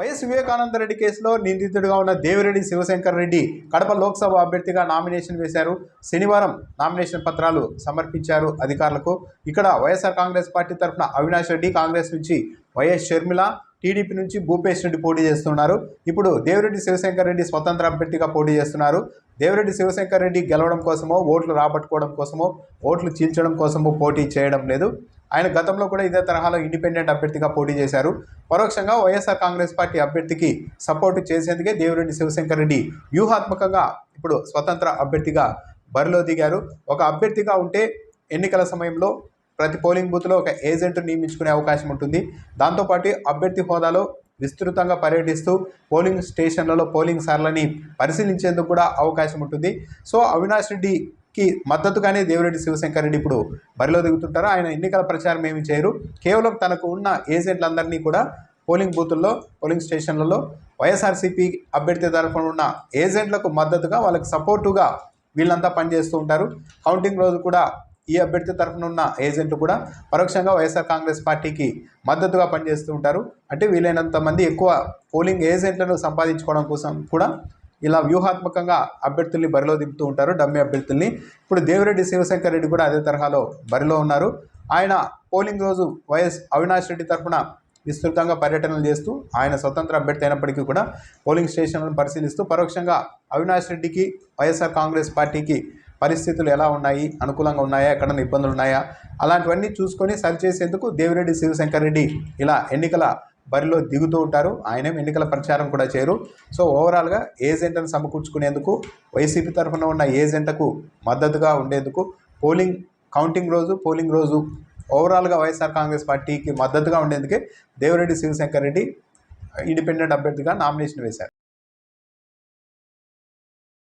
YS Vivekananda Reddy కేసులో నిందితుడిగా ఉన్న దేవిరెడ్డి శివశంకర్ రెడ్డి కడప లోక్సభ అభ్యర్థిగా నామినేషన్ వేశారు. శనివారం నామినేషన్ పత్రాలు సమర్పించారు అధికారులకు. ఇక్కడ వైఎస్ఆర్ కాంగ్రెస్ పార్టీ తరఫున అవినాష్ రెడ్డి కాంగ్రెస్ నుంచి వైఎస్ షర్మిల టీడీపీ నుంచి భూపేష్ రెడ్డి పోటీ చేస్తున్నారు. ఇప్పుడు దేవిరెడ్డి శివశంకర్ రెడ్డి స్వతంత్ర అభ్యర్థిగా పోటీ చేస్తున్నారు. దేవిరెడ్డి శివశంకర్ రెడ్డి గెలవడం కోసమో ఓట్లు రాబట్టుకోవడం కోసమో ఓట్లు చీల్చడం కోసమో పోటీ చేయడం లేదు. ఆయన గతంలో కూడా ఇదే తరహాలో ఇండిపెండెంట్ అభ్యర్థిగా పోటీ చేశారు. పరోక్షంగా వైఎస్ఆర్ కాంగ్రెస్ పార్టీ అభ్యర్థికి సపోర్టు చేసేందుకే దేవిరెడ్డి శివశంకర్ రెడ్డి వ్యూహాత్మకంగా ఇప్పుడు స్వతంత్ర అభ్యర్థిగా బరిలో దిగారు. ఒక అభ్యర్థిగా ఉంటే ఎన్నికల సమయంలో ప్రతి పోలింగ్ బూత్లో ఒక ఏజెంట్ నియమించుకునే అవకాశం ఉంటుంది. దాంతోపాటు అభ్యర్థి హోదాలో విస్తృతంగా పర్యటిస్తూ పోలింగ్ స్టేషన్లలో పోలింగ్ సార్లని పరిశీలించేందుకు కూడా అవకాశం ఉంటుంది. సో అవినాష్ రెడ్డికి మద్దతుగానే దేవిరెడ్డి శివశంకర్ రెడ్డి ఇప్పుడు బరిలో దిగుతుంటారు. ఆయన ఎన్నికల ప్రచారం ఏమి చేయరు. కేవలం తనకు ఉన్న ఏజెంట్లందరినీ కూడా పోలింగ్ బూతుల్లో పోలింగ్ స్టేషన్లలో వైఎస్ఆర్సీపీ అభ్యర్థి తరఫున ఉన్న ఏజెంట్లకు మద్దతుగా వాళ్ళకి సపోర్టుగా వీళ్ళంతా పనిచేస్తూ ఉంటారు. కౌంటింగ్ రోజు కూడా ఈ అభ్యర్థి తరఫున ఉన్న ఏజెంట్లు కూడా పరోక్షంగా వైఎస్ఆర్ కాంగ్రెస్ పార్టీకి మద్దతుగా పనిచేస్తూ ఉంటారు. అంటే వీలైనంత మంది ఎక్కువ పోలింగ్ ఏజెంట్లను సంపాదించుకోవడం కోసం కూడా ఇలా వ్యూహాత్మకంగా అభ్యర్థుల్ని బరిలో దింపుతూ ఉంటారు డమ్మి అభ్యర్థుల్ని. ఇప్పుడు దేవిరెడ్డి శివశంకర్ రెడ్డి కూడా అదే తరహాలో బరిలో ఉన్నారు. ఆయన పోలింగ్ రోజు వైఎస్ అవినాష్ రెడ్డి తరఫున విస్తృతంగా పర్యటనలు చేస్తూ ఆయన స్వతంత్ర అభ్యర్థి అయినప్పటికీ కూడా పోలింగ్ స్టేషన్లను పరిశీలిస్తూ పరోక్షంగా అవినాష్ రెడ్డికి వైఎస్ఆర్ కాంగ్రెస్ పార్టీకి పరిస్థితులు ఎలా ఉన్నాయి? అనుకూలంగా ఉన్నాయా? ఎక్కడైనా ఇబ్బందులు ఉన్నాయా? అలాంటివన్నీ చూసుకొని సరిచేసేందుకు దేవిరెడ్డి శివశంకర్ రెడ్డి ఇలా ఎన్నికల బరిలో దిగుతూ ఉంటారు. ఆయనేం ఎన్నికల ప్రచారం కూడా చేయరు. సో ఓవరాల్గా ఏజెంట్ను సమకూర్చుకునేందుకు వైసీపీ తరఫున ఉన్న ఏజెంట్కు మద్దతుగా ఉండేందుకు పోలింగ్ కౌంటింగ్ రోజు పోలింగ్ రోజు ఓవరాల్గా వైఎస్ఆర్ కాంగ్రెస్ పార్టీకి మద్దతుగా ఉండేందుకే దేవిరెడ్డి శివశంకర్ రెడ్డి ఇండిపెండెంట్ అభ్యర్థిగా నామినేషన్ వేశారు.